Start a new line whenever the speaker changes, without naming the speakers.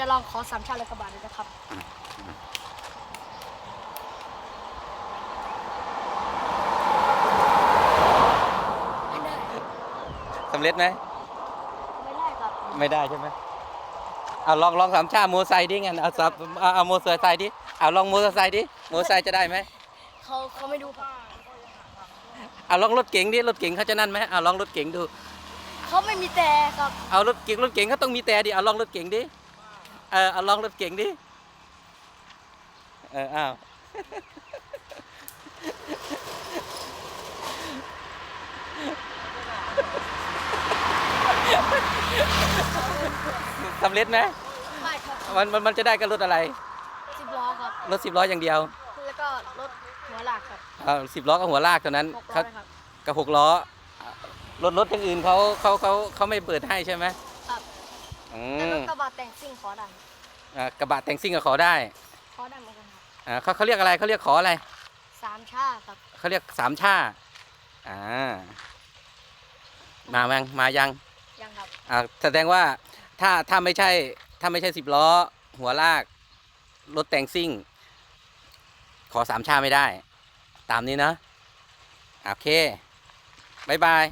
จะลองขอสามชาติและกระบาดเลยนะครับ ไม่ได้
สำเร็จไหม
ไม่ได้ครับ
ไม่ได้ใช่ไหมเอาลองลองสามชาโมอไซค์ดิงั้นเอาสับเอาเอาโมอเตอร์ไซค์ดิเอาลองโมอเตอร์ไซค์ดิโมอเตอร์ไซค์จะได้ไหม
เขาเขาไม่ดูครับ
เอาลองรถเก๋งดิรถเก๋งเขาจะนั่นไหมเอาลองรถเก๋งดู
เขาไม่มีแต่ครับ
เอารถเก๋งรถเก๋งเขาต้องมีแต่ดิเอาลองรถเก๋งดิ เออเอาลองรถเก๋งดิ เอออ้าว สำเร็จไหม
ไม่ครับ
มันมันมันจะได้กับรถอะไร
สิบล้อครับ
รถสิบล้ออย่างเดียว
แล้วก็รถหัวหลากครับ
เอาสิบล้อกับหัวลากตัวนั้น
หกล้อ
เขา
นะครับ
กับหกล้อ รถรถอย่างอื่นเขาเขาเขาเขาไม่เปิดให้ใช่ไหม
ครับ
อื
แต่ร
ม
ถกระบะแต่งซิ่งขอได้
อ่ากระบะแต่งซิ่งก็ขอได้
ขอได้เหมือนกันครับ
อ่าเขาเขาเรียกอะไรเขาเรียกขออะไร
สามชาครับ
เขาเรียกสามชาอ่ามายังมายัง
ยังครับ
อ่าแสดงว่าถ้าถ้าไม่ใช่ถ้าไม่ใช่สิบล้อ หัวลากรถแต่งซิ่ง ขอสามชาไม่ได้ ตามนี้นะโอเคบายบาย